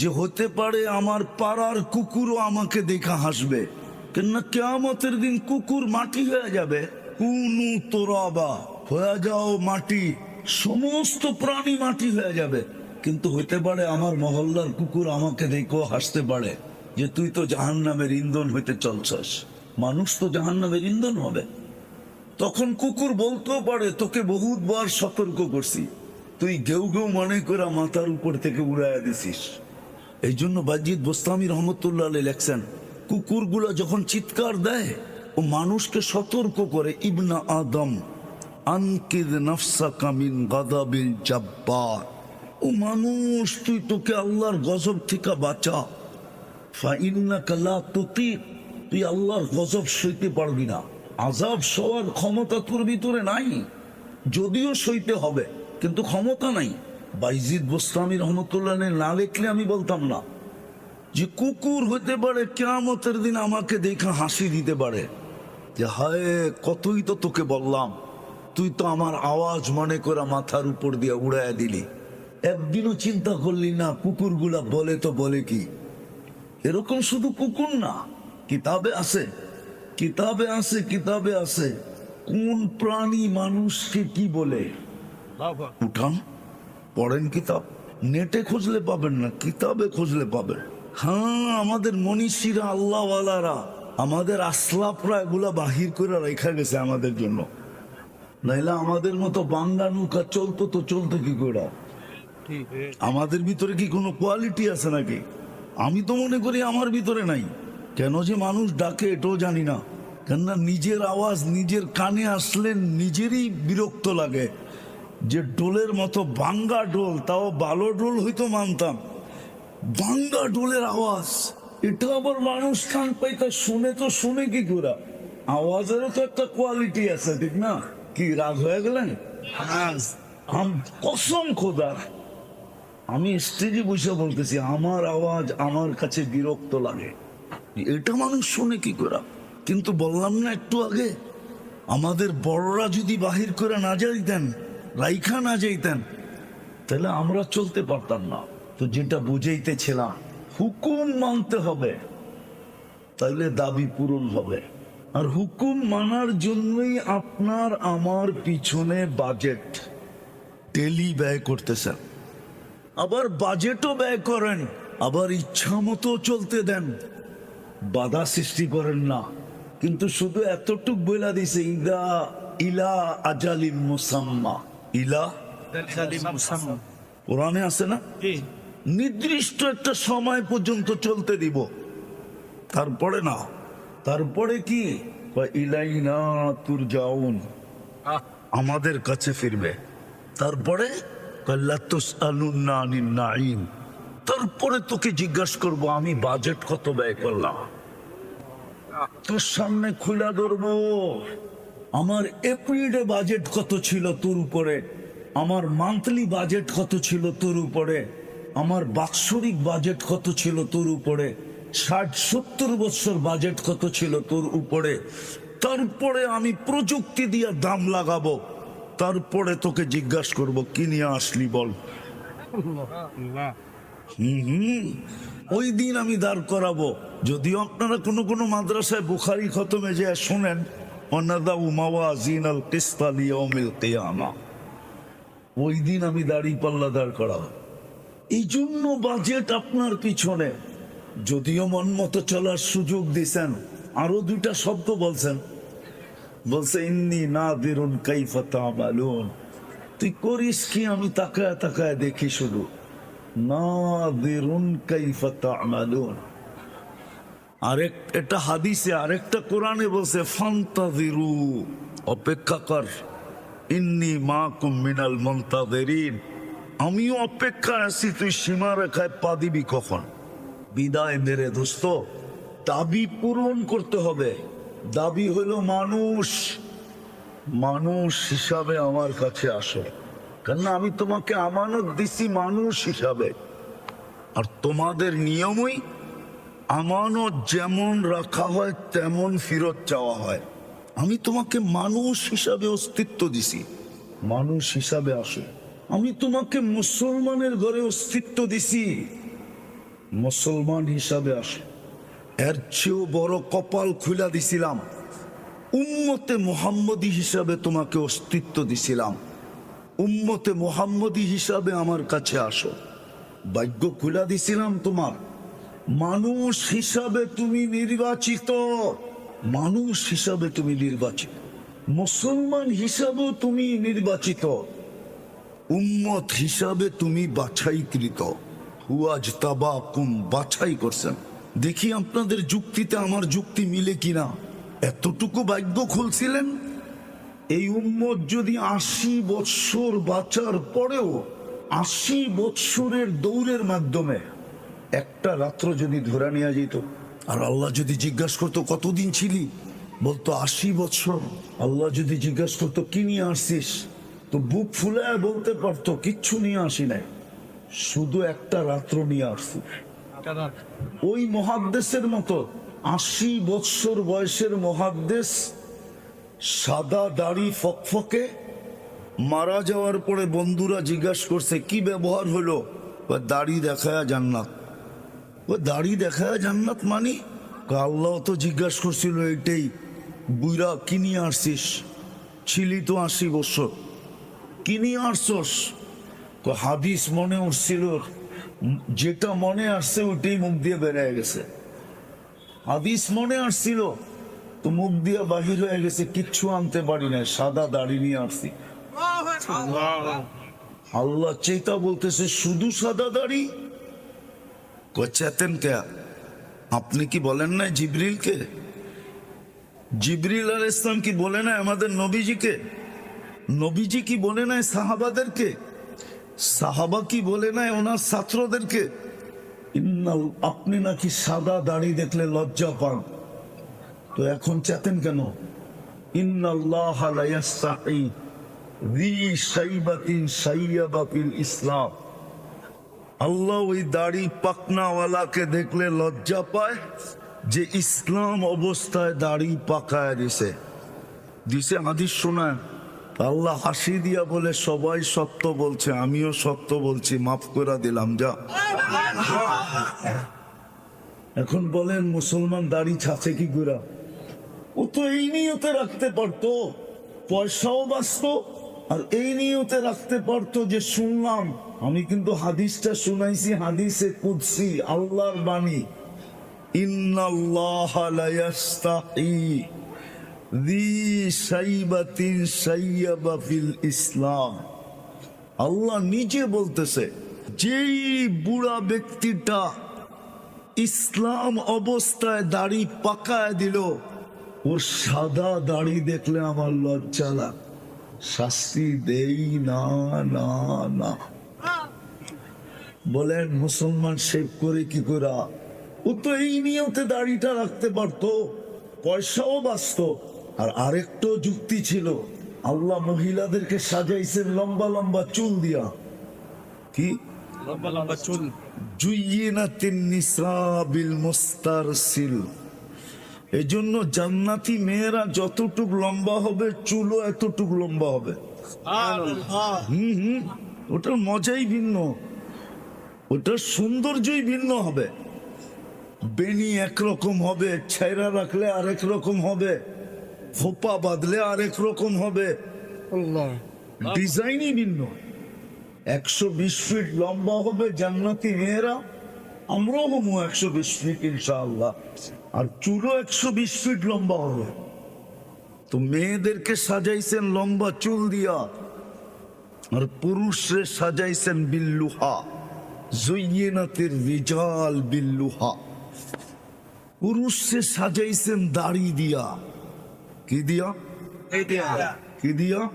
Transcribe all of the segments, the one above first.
যে হতে পারে আমার পাড়ার কুকুরও আমাকে দেখা হাসবে। কেননা কেয়ামতের দিন কুকুর মাটি হয়ে যাবে। কুনু তোরাবা, হয়ে যাও মাটি। সমস্ত প্রাণী মাটি হয়ে যাবে। কিন্তু হতে পারে আমার মহল্লার কুকুর আমাকে দেখেও হাসতে পারে যে তুই তো জাহান নামের ইন্ধন হইতে চলছস। মানুষ তো জাহান নামের ইন্ধন হবে। তখন কুকুর বলতেও পারে, তোকে বহুতবার সতর্ক করছি। তুই গেউ গেউ মনে করে মাথার উপর থেকে উড়াইয়া দিছিস। এই জন্য বাজিদ বোস্তামি রহমতুল্লাহ আলী লেখছেন, কুকুরগুলো যখন চিৎকার দেয়, ও মানুষকে সতর্ক করে, ইবনা আদম, আনকিদ নফসা কামিন গাদাবিল জাব্বার। ও মানুষ, তুই তোকে আল্লাহর গজব থেকে বাঁচা। ফাইন্নাকা লা তুতিক, তুই আল্লাহর গজব সইতে পারবি না। আজাব সবার ক্ষমতা তোর ভিতরে নাই। যদিও সইতে হবে, কিন্তু ক্ষমতা নাই। বাইজিদ বোস্তামি রহমতুল্লাহ না লিখলে আমি বলতাম না যে কুকুর হতে পারে কেয়ামতের দিন আমাকে দেখা হাসি দিতে পারে। যে হায় কতই তো তোকে বললাম তুই তো আমার আওয়াজ মনে করে মাথার উপর দিয়ে উড়াইয়া দিলি। একদিনও চিন্তা করলি না কুকুরগুলা বলে তো বলে কি? এরকম শুধু কুকুর না কিতাবে আছে কিতাবে আছে কিতাবে আছে। কোন প্রাণী মানুষকে কি বলে? উঠান। পড়েন কিতাব? নেটে খুঁজলে পাবেন না কিতাবে খুঁজলে পাবেন। হ্যাঁ আমাদের মনীষীরা আল্লাহওয়ালারা আমাদের আসলাফরা এগুলা বাহির করে রেখা গেছে আমাদের জন্য। নাইলে আমাদের মতো বাংলা নৌকা চলতো তো চলতো কি করে? আমাদের ভিতরে কি কোনো কোয়ালিটি আছে নাকি? আমি তো মনে করি আমার ভিতরে নাই। কেন যে মানুষ ডাকে এটাও জানি না। কেননা নিজের আওয়াজ নিজের কানে আসলে নিজেরই বিরক্ত লাগে। যে ডোলের মতো বাঙ্গা ডোল, তাও বালো ডোল হইতো মানতাম। বাঙ্গা ডোলের আওয়াজ। এটা আবার মানুষ কান পাইতা, শুনে তো শুনে কি করে? আওয়াজেরও তো একটা কোয়ালিটি আছে, ঠিক না? কি রাগ হয়ে গেলেন? কসম খোদা। আমি স্টেজে বসে বলতেছি, আমার আওয়াজ আমার কাছে বিরক্ত লাগে। এটা মানুষ শুনে কি করে? কিন্তু বললাম না একটু আগে, আমাদের বড়রা যদি বাহির করে না যাইতেন রাইখা না যাইতেন। তাহলে আমরা চলতে পারতাম না। তো যেটা বুঝাইতেছিলাম, হুকুম মানতে হবে, তাইলে দাবি পূরণ হবে। আর হুকুম মানার জন্যই আপনার আমার পিছনে বাজেট টেলি ব্যয় করতেছেন। আবার বাজেটও ব্যয় করেন, আবার ইচ্ছা মতো চলতে দেন। বাধা সৃষ্টি করেন না। কিন্তু শুধু এতটুক বইলা দিছে, ইদা ইলা আজালিম মুসাম্মা। ইলা কোরআনে আছে না? নির্দিষ্ট একটা সময় পর্যন্ত চলতে দিব। তারপরে না। তারপরে কি? ইলাইনা তুর যাউন আমাদের কাছে ফিরবে। তারপরে। তারপরে তোকে জিজ্ঞাসা করব আমি বাজেট কত ব্যয় করলাম? তোর সামনে খুলা ধরবো। আমার এপ্রিলে বাজেট কত ছিল তোর উপরে? আমার মান্থলি বাজেট কত ছিল তোর উপরে? আমার বাৎসরিক বাজেট কত ছিল তোর উপরে? ষাট, সত্তর বছর বাজেট কত ছিল তোর উপরে? তারপরে আমি প্রযুক্তি দিয়ে দাম লাগাবো। তারপরে তোকে জিজ্ঞাসা করব, কি নিয়ে আসলি বল? হুম ওই দিন আমি দাঁড় করাবো। যদিও আপনারা কোনো কোনো মাদ্রাসায় বুখারি খতমে যে শোনেন ওই দিন আমি দাড়ি পাল্লা দাঁড় করাবো এই জন্য বাজেট আপনার পিছনে। যদিও মন মতো চলার সুযোগ দিছেন, আরও দুইটা শব্দ বলছেন। বলছে, ইন্নি না দেরুন কাইফাতা মালুন তুই করিস কি? আমি তাকায় তাকায় দেখি শুধু। না বেরুন কাইফাতা মালুন আরেক এটা হাদিসে আরেকটা কোরআনে বলছে ফান্তাদিরু অপেক্ষা কর। ইন্নি মা মিনাল মন্তাদেরিন আমিও অপেক্ষা আছি, তুই সীমা রেখায় পা দিবি কখন? বিদায় মেরে দোস্ত, দাবি পূরণ করতে হবে। দাবি হলো মানুষ। মানুষ হিসাবে আমার কাছে আসো কেননা আমি তোমাকে আমানত দিছি মানুষ হিসাবে। আর তোমাদের নিয়মই আমানত যেমন রাখা হয়, তেমন ফেরত চাওয়া হয়। আমি তোমাকে মানুষ হিসাবে অস্তিত্ব দিছি। মানুষ হিসাবে আসো। আমি তোমাকে মুসলমানের ঘরে অস্তিত্ব দিছি। মুসলমান হিসাবে আসো। এর চেয়েও বড় কপাল খুলা দিছিলাম। উম্মতে মোহাম্মদী হিসাবে তোমাকে অস্তিত্ব দিছিলাম। উম্মতে মোহাম্মদী হিসাবে আমার কাছে আসো। ভাগ্য খুলা দিছিলাম তোমার। মানুষ হিসাবে তুমি নির্বাচিত। মানুষ হিসাবে তুমি নির্বাচিত। মুসলমান হিসাবেও তুমি নির্বাচিত। উম্মত হিসাবে তুমি বাছাইকৃত। হুয়াজ তাবাকুম বাছাই করছেন। দেখি আপনাদের যুক্তিতে আমার যুক্তি মিলে কিনা। এতটুকু ভাগ্য খুলছিলেন? এই উম্মত যদি আশি বৎসর বাঁচার পরেও আশি বৎসরের দৌড়ের মাধ্যমে একটা রাত্র যদি ধরে নেওয়া যেত আর আল্লাহ যদি জিজ্ঞাসা করতো কতদিন ছিলি? বলতো আশি বৎসর আল্লাহ যদি জিজ্ঞাসা করতো কি নিয়ে আসছিস? তো বুক ফুলে বলতে পারতো কিচ্ছু নিয়ে আসি নাই। শুধু একটা রাত্র নিয়ে আসছি। ওই মহাদ্দেশের মতো আশি বৎসর বয়সের মহাদ্দেশ সাদা দাড়ি ফকফকে মারা যাওয়ার পরে বন্ধুরা জিজ্ঞাসা করছে কি ব্যবহার হলো? ও দাড়ি দেখায় জান্নাত। ও দাড়ি দেখা জান্নাত মানি? আল্লাহ তো জিজ্ঞাসা করছিল এটাই বুইরা কি নিয়ে আসছিস? ছিলি তো আশি বছর। কি নিয়ে আসছস? হাদিস মনে উঠছিল যেটা মনে আসছে ওইটাই মুখ দিয়ে বেরিয়ে গেছে। হাদিস মনে আসছিল তো মুখ দিয়ে বাহির হয়ে গেছে কিচ্ছু আনতে পারি না সাদা দাড়ি নিয়ে আসছি। আল্লাহ চেতা বলতেছে শুধু সাদা দাড়ি? চেতেন কে আপনি কি বলেন না জিবরিলকে? জিবরিল আল ইসলাম কি বলে না আমাদের নবীজিকে? নবীজি কি বলে নাই সাহাবাদেরকে? সাহাবা কি বলে নাই ওনার ছাত্রদেরকে? আপনি নাকি সাদা দাড়ি দেখলে লজ্জা পান। তো এখন চেতেন কেন? ইন্নাল্লাহ লা আল্লাহ ওই দাড়ি পাকনাওয়ালাকে দেখলে লজ্জা পায় যে ইসলাম অবস্থায় দাড়ি পাকায় দিছে। দিছে হাদিস শোনায়, আল্লাহ হাসি দিয়া বলে, সবাই সত্য বলছে, আমিও সত্য বলছি, মাফ করে দিলাম, যা। এখন বলেন, মুসলমান দাড়ি ছাছে কি করে? ও তো এই নিয়তে রাখতে পারতো, পয়সাও বাঁচত, আর এই নিয়তে রাখতে পারতো যে শুনলাম আমি কিন্তু হাদিসটা শুনাইছি, হাদিসে কুদছি আল্লাহর বাণী। ইসলাম। আল্লাহ নিজে বলতেছে, যেই বুড়া ব্যক্তিটা ইসলাম অবস্থায় দাড়ি পাকায় দিল, ও সাদা দাড়ি দেখলে আমার লজ্জা লাগ। শাস্তি দেই না না না। বলেন মুসলমান শেভ করে কি করা ও তো এই নিয়তে দাড়িটা রাখতে পারতো পয়সাও বাঁচত আর আরেকটা যুক্তি ছিল আল্লাহ মহিলাদেরকে সাজাইছেন লম্বা লম্বা চুল দিয়া। কি? লম্বা লম্বা চুল। জুইনাতিন নিসা বিল এজন্য জান্নাতি মেয়েরা যতটুক লম্বা হবে চুলও এতটুক লম্বা হবে। হুম হুম ওটার মজাই ভিন্ন। ওটার সৌন্দর্যই ভিন্ন হবে। বেনি একরকম হবে ছেঁড়া রাখলে আরেক রকম হবে ফোপা বাঁধলে আরেক রকম হবে। ডিজাইনই ভিন্ন। একশো বিশ ফিট লম্বা হবে জান্নাতি মেয়েরা আমরাও হব একশো বিশ ফিট ইনশাআল্লাহ। আর চুলও একশো বিশ ফিট লম্বা হবে। তো মেয়েদেরকে সাজাইছেন লম্বা চুল দিয়া আর পুরুষরে সাজাইছেন বিল্লুহা। জুইয়েনাতের রিজাল বিল্লুহা। পুরুষরে সাজাইছেন দাড়ি দিয়া। কি দিয়া? কি দিয়া?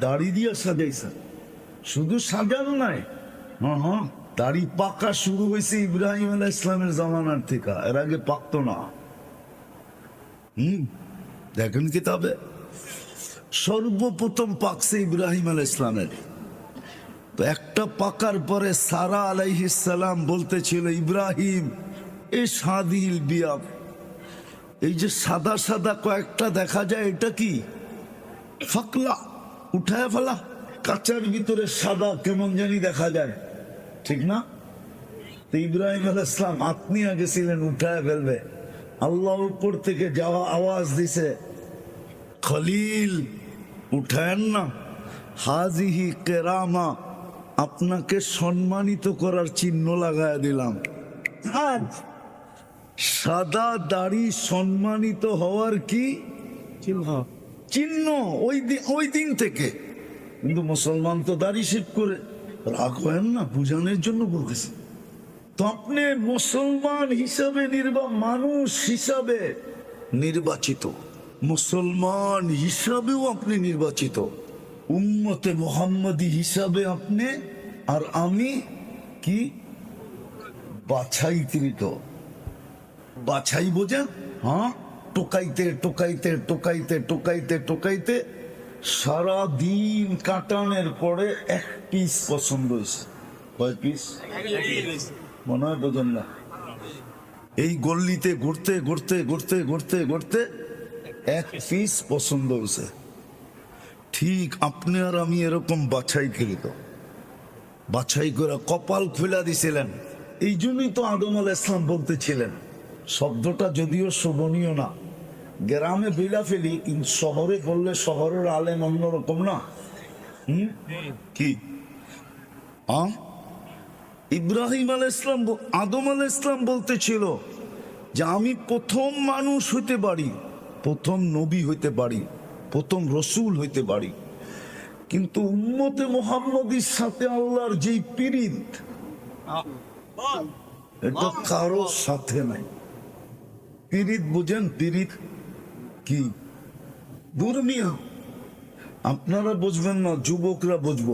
দাড়ি দিয়া। সাজাইছেন। শুধু সাজানো নাই। হ্যাঁ হ্যাঁ। দাড়ি পাকা শুরু হয়েছে ইব্রাহিম আলাহ ইসলামের জামানার থেকে। এর আগে পাকতো না। হুম দেখেন কিতাবে। সর্বপ্রথম পাকছে ইব্রাহিম আলাহ ইসলামের তো একটা পাকার পরে সারা আলাইহিসালাম বলতেছিল, ইব্রাহিম, এ সাদিল বিয়া এই যে সাদা সাদা কয়েকটা দেখা যায়, এটা কি? ফাকলা, উঠায় ফেলা। কাঁচার ভিতরে সাদা কেমন জানি দেখা যায়। ঠিক না? তো ইব্রাহিম আল হাত নিয়ে গেছিলেন উঠায় ফেলবে। আল্লাহ উপর থেকে যাওয়া আওয়াজ দিছে, খলিল, উঠায়েন না। হাজিহি কেরামা আপনাকে সম্মানিত করার চিহ্ন লাগায় দিলাম। আর সাদা দাড়ি সম্মানিত হওয়ার কি চিহ্ন? ওই ওই দিন থেকে। কিন্তু মুসলমান তো দাড়ি শিব করে রাগ হয় না বুঝানোর জন্য বলতেছে। তো আপনি মুসলমান হিসাবে নির্বা মানুষ হিসাবে নির্বাচিত। মুসলমান হিসাবেও আপনি নির্বাচিত। উম্মতে মোহাম্মদী হিসাবে আপনি আর আমি কি? বাছাইকৃত। বাছাই বোঝেন? হ্যাঁ? টোকাইতে টোকাইতে টোকাইতে টোকাইতে টোকাইতে সারা দিন কাটানোর পরে এক পিস পছন্দ হয়েছে। কয় পিস মনে হয় বোঝেন না। এই গল্লিতে ঘুরতে ঘুরতে ঘুরতে ঘুরতে ঘুরতে এক পিস পছন্দ হয়েছে। ঠিক আপনি আর আমি এরকম বাছাই করিত। বাছাই করে কপাল খুলে দিছিলেন। এই জন্যই তো আদম আল ইসলাম বলতেছিলেন, শব্দটা যদিও শোভনীয় না। গ্রামে বিলা ফেলি, কিন্তু শহরে বললে শহরের আলেম অন্যরকম না। হুম? কি? ইব্রাহিম আল ইসলাম আদম আল ইসলাম বলতেছিল যে আমি প্রথম মানুষ হইতে পারি, প্রথম নবী হইতে পারি। প্রথম রসুল হইতে পারি কিন্তু উম্মতে মোহাম্মদীর সাথে আল্লাহর যেই পিরিত এটা কারও সাথে নাই। পিরিত বুঝেন পিরিত কি? দুর্মিয়া আপনারা বুঝবেন না, যুবকরা বুঝব।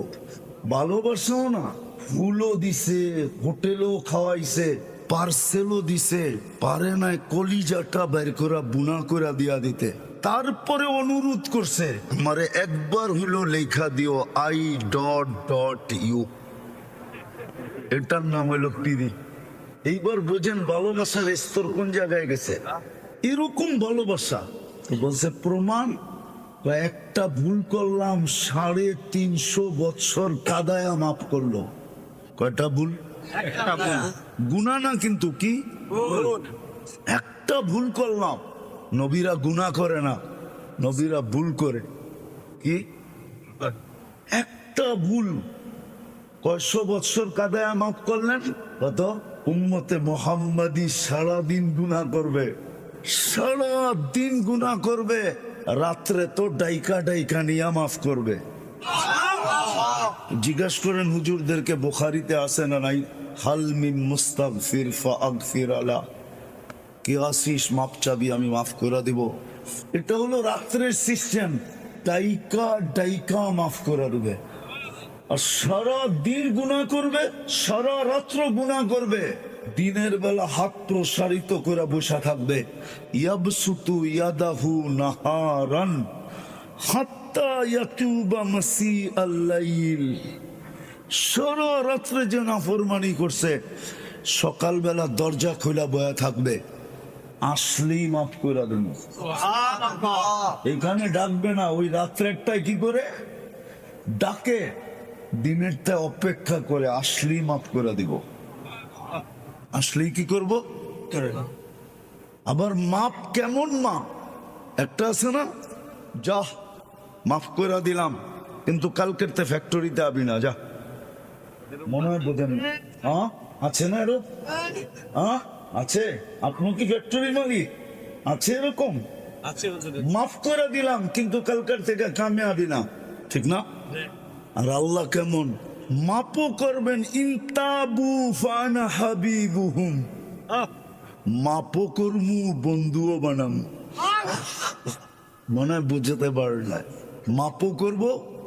ভালোবাসাও না, ফুলও দিছে, হোটেলও খাওয়াইছে, পার্সেলও দিছে, পারে নাই কলিজাটা বের করা বুনা করে দিয়া দিতে। তারপরে অনুরোধ করছে। আমারে একবার হইল লেখা দিও আই ডট ডট ইউ। এটার নাম হলো পিরি এইবার বোঝেন ভালোবাসার স্তর কোন জায়গায় গেছে? এরকম ভালোবাসা। বলছে প্রমাণ বা একটা ভুল করলাম সাড়ে তিনশো বৎসর কাদায়া মাফ করল। কয়টা ভুল? গুণা না কিন্তু কি? একটা ভুল করলাম নবীরা গুণা করে না, নবীরা ভুল করে। কি? একটা ভুল। কয়শো বৎসর কাদায়া মাফ করলেন? কত? উম্মতে মোহাম্মদী সারাদিন গুণা করবে। সারা দিন গুণা করবে। রাত্রে তো ডাইকা ডাইকা নিয়া মাফ করবে। জিজ্ঞাসা করেন, হুজুরদেরকে বোখারিতে আসে না নাই? হালমিন মুস্তাগফির ফাগফির আলা। কে আসিস? মাপ চাবি আমি মাফ করে দিব। এটা হলো রাত্রের সিস্টেম ডাইকা ডাইকা মাফ করে দেবে। আর সারা দিন গুণা করবে, সারা রাত্র গুণা করবে। দিনের বেলা হাত প্রসারিত করে বসে থাকবে। ইয়াবসুতু ইয়াদাহু নাহারান, হাত্তা ইয়াতুবা মাসি আল্লাইল সারা রাত্রে যে নাফরমানি করছে, সকালবেলা দরজা খোলা বয়া থাকবে। আসলেই মাফ করে দেন। এখানে ডাকবে না, ওই রাত্রে একটাই কি করে? ডাকে, দিনেরটা অপেক্ষা করে, আসলেই মাফ করে দিব। আসলেই কি করব? আবার মাপ কেমন মাপ? একটা আছে না? যা, মাফ করে দিলাম, কিন্তু কালকের তে ফ্যাক্টরিতে আবি না, যা। মনে হয় বোঝেন। হ্যাঁ আছে না এরকম হ্যাঁ আছে? আপনি কি ফ্যাক্টরি মালিক? আছে এরকম? মাফ করে দিলাম কিন্তু কালকার থেকে কামে আবি না। ঠিক না? আর আল্লাহ কেমন? মাপও করবেন ইনতাবু ফানা হাবিবুহুম। মাপও করমু বন্ধুও বানাম। মনে হয় বুঝতে পারলে। মাপও করব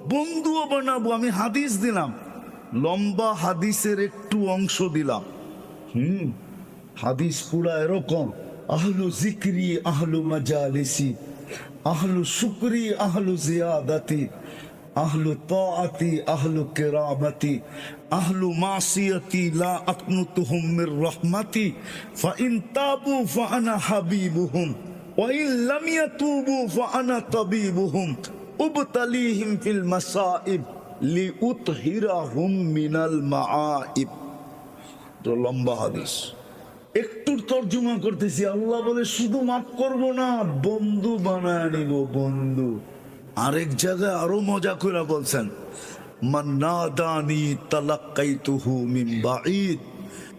বন্ধুও বানাবো। আমি হাদিস দিলাম। লম্বা হাদিসের একটু অংশ দিলাম। হুম। হাদিস পুরা এরকম, আহলু জিক্রি, আহলু মাজালিসি, আহলু শুকরি, আহলু জিয়াদাতি, আহলু তাআতি, আহলু কিরামতি, আহলু মাসিয়াতি, লা আকনুতুহুম মির রাহমাতি ফাইন তাবু ফাআনা হাবিবুহুম ওয়াইন লাম ইয়াতুবু ফাআনা তাবিবুহুম, উবতালিহিম ফিল মাসাইব, লিউতহিরাহুম মিনাল মাআইব। লম্বা হাদিস। একটু তর্জমা করতেছি। আল্লাহ বলে শুধু মাফ করব না বন্ধু বানায় নিব বন্ধু। আরেক জায়গায় আরও মজা করে বলছেন মান্নাদানি তালাক্কাইতুহু মিন বাঈদ।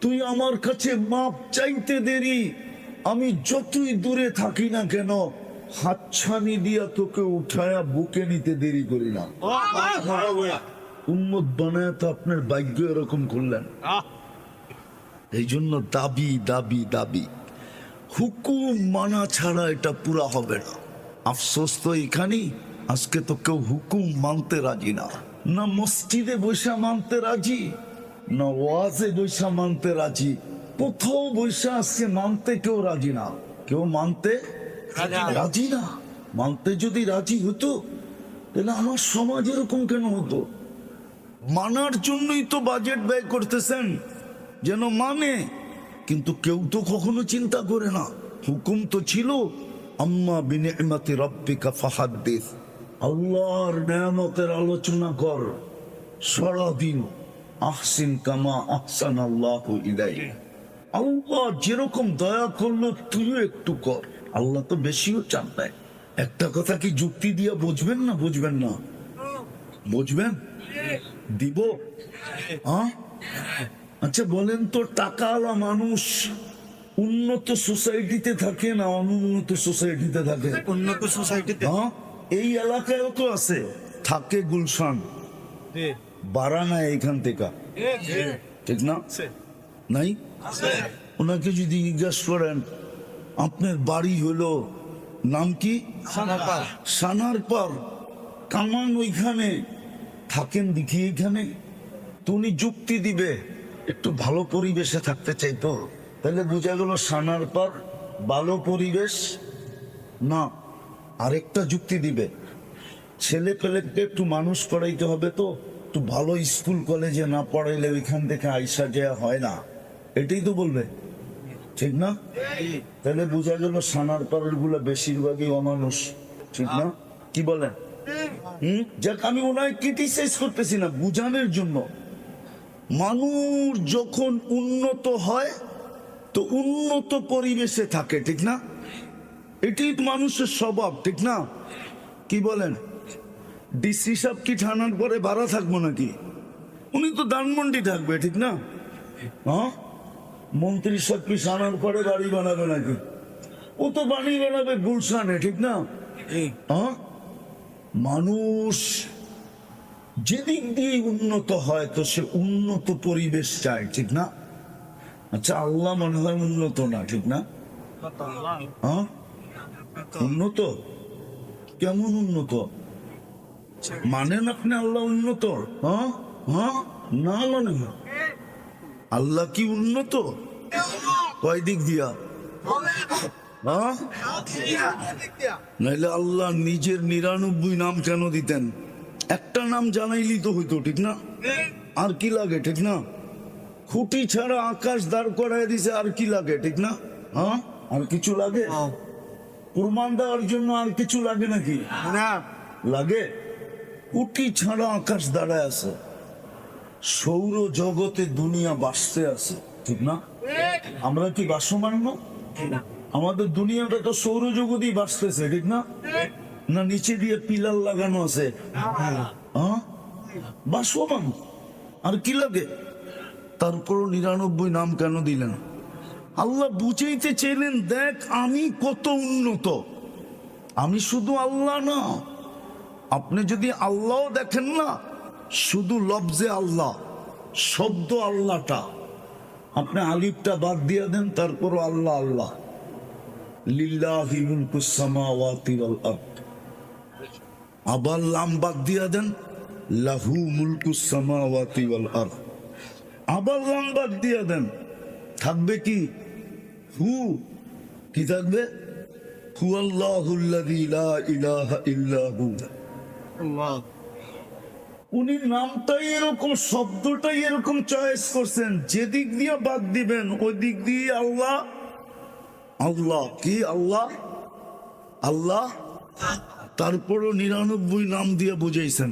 তুই আমার কাছে মাপ চাইতে দেরি আমি যতই দূরে থাকি না কেন হাতছানি দিয়া তোকে উঠায়া বুকে নিতে দেরি করি না। উম্মত বানায় তো আপনার ভাগ্য এরকম করলেন। এই জন্য দাবি দাবি দাবি। হুকুম মানা ছাড়া এটা পুরা হবে না। আফসোস তো এখানেই। আজকে তো কেউ হুকুম মানতে রাজি না। না মসজিদে বৈশা মানতে রাজি না ওয়াজে বৈশা মানতে রাজি। কোথাও বৈশা আজকে মানতে কেউ রাজি না। কেউ মানতে রাজি না। মানতে যদি রাজি হতো তাহলে আমার সমাজ এরকম কেন হতো? মানার জন্যই তো বাজেট ব্যয় করতেছেন। যেন মানে। কিন্তু কেউ তো কখনো চিন্তা করে না। হুকুম তো ছিল, আম্মা বিনিমতি রব্বিকা ফাহাদ্দিস। আল্লাহর নেয়ামতের আলোচনা কর। সারাদিন আহসিন কামা আহসান আল্লাহ ইলাই আল্লাহ যেরকম দয়া করল, তুইও একটু কর। আল্লাহ তো বেশিও চান নাই। একটা কথা কি যুক্তি দিয়া বুঝবেন না বুঝবেন না? বুঝবেন? দিব? হ্যাঁ আচ্ছা বলেন তো টাকাওয়ালা মানুষ উন্নত সোসাইটিতে থাকে না অনুন্নত সোসাইটিতে থাকে? উন্নত সোসাইটিতে। হ্যাঁ? এই এলাকায়ও তো আছে। থাকে গুলশান। বাড়ানা এইখান থেকে। ঠিক না? নাই? ওনাকে যদি জিজ্ঞাসা করেন আপনার বাড়ি হলো নাম কি? সানার পর কামান ওইখানে। থাকেন দেখি এখানে। তো উনি যুক্তি দিবে। একটু ভালো পরিবেশে থাকতে চাইতো তাহলে বোঝা গেল সানার পর ভালো পরিবেশ? না, আরেকটা যুক্তি দিবে। ছেলে পেলেকে একটু মানুষ পড়াইতে হবে তো। একটু ভালো স্কুল, কলেজে না পড়াইলে ওইখান থেকে আইসা যাওয়া হয় না। এটাই তো বলবে। ঠিক না? তাহলে বোঝা গেল সানার পাড়েরগুলো বেশিরভাগই অমানুষ। ঠিক না? কি বলেন হুম? যাক, আমি ওনায় ক্রিটিসাইজ করতেছি না, বুঝানোর জন্য। মানুষ যখন উন্নত হয় তো উন্নত পরিবেশে থাকে ঠিক না? এটাই তো মানুষের স্বভাব ঠিক না? কি বলেন? ডিসি সাহেব কি থানার পরে ভাড়া থাকব নাকি? উনি তো দানমন্ডি থাকবে ঠিক না? হ্যাঁ? মন্ত্রী সব কি সানার পরে বাড়ি বানাবে নাকি? ও তো বাড়ি বানাবে গুলশানে ঠিক না? হ্যাঁ? মানুষ যেদিক দিয়ে উন্নত হয়, তো সে উন্নত পরিবেশ চায়, ঠিক না? আচ্ছা আল্লাহ মনে হয় উন্নত না, ঠিক না? হ্যাঁ? উন্নত? কেমন উন্নত? মানেন আপনি আল্লাহ উন্নত? হ্যাঁ? হ্যাঁ? না মানে আল্লাহ কি উন্নত? কয় দিক দিয়া? নাইলে আল্লাহ নিজের নিরানব্বই নাম কেন দিতেন? একটা নাম জানাইলি তো হইতো ঠিক না? আর কি লাগে ঠিক না? খুঁটি ছাড়া আকাশ দাঁড় করায় দিছে আর কি লাগে ঠিক না? হ্যাঁ? আর কিছু লাগে? প্রমাণ দেওয়ার জন্য আর কিছু লাগে নাকি? না। লাগে? উটি ছাড়া আকাশ দাঁড়ায় আছে। সৌর জগতে দুনিয়া বাসতে আছে ঠিক না? আমরা কি বাসমান না। আমাদের দুনিয়াটা তো সৌর জগতেই বাসতেছে ঠিক না? না নিচে দিয়ে পিলার লাগানো আছে? আর কি লাগে? তারপর নিরানব্বই নাম কেন দিলেন? আল্লাহ বুঝাইতে চাইলেন, দেখ আমি কত উন্নত। আমি শুধু আল্লাহ না। আপনি যদি আল্লাহ দেখেন না, শুধু লবজে আল্লাহ, শব্দ আল্লাহটা। আপনি আলিফটা বাদ দিয়ে দেন, তারপরও আল্লাহ আল্লাহ। লিল্লাহি আবার লাম বাদ দিয়ে দেন লাহু মুলকুস সামাওয়াতি ওয়াল আরদ। আবার লাম বাদ দিয়ে দেন থাকবে কি? হু কি থাকবে? হু আল্লাহুল্লাযী লা ইলাহা ইল্লা হু। আল্লাহ। উনি নামটাই এরকম শব্দটাই এরকম চয়েস করছেন। যে দিক দিয়ে বাদ দিবেন ওই দিক দিয়ে আল্লাহ আল্লাহ কি আল্লাহ? আল্লাহ? তারপরও নিরানব্বই নাম দিয়ে বুঝাইছেন।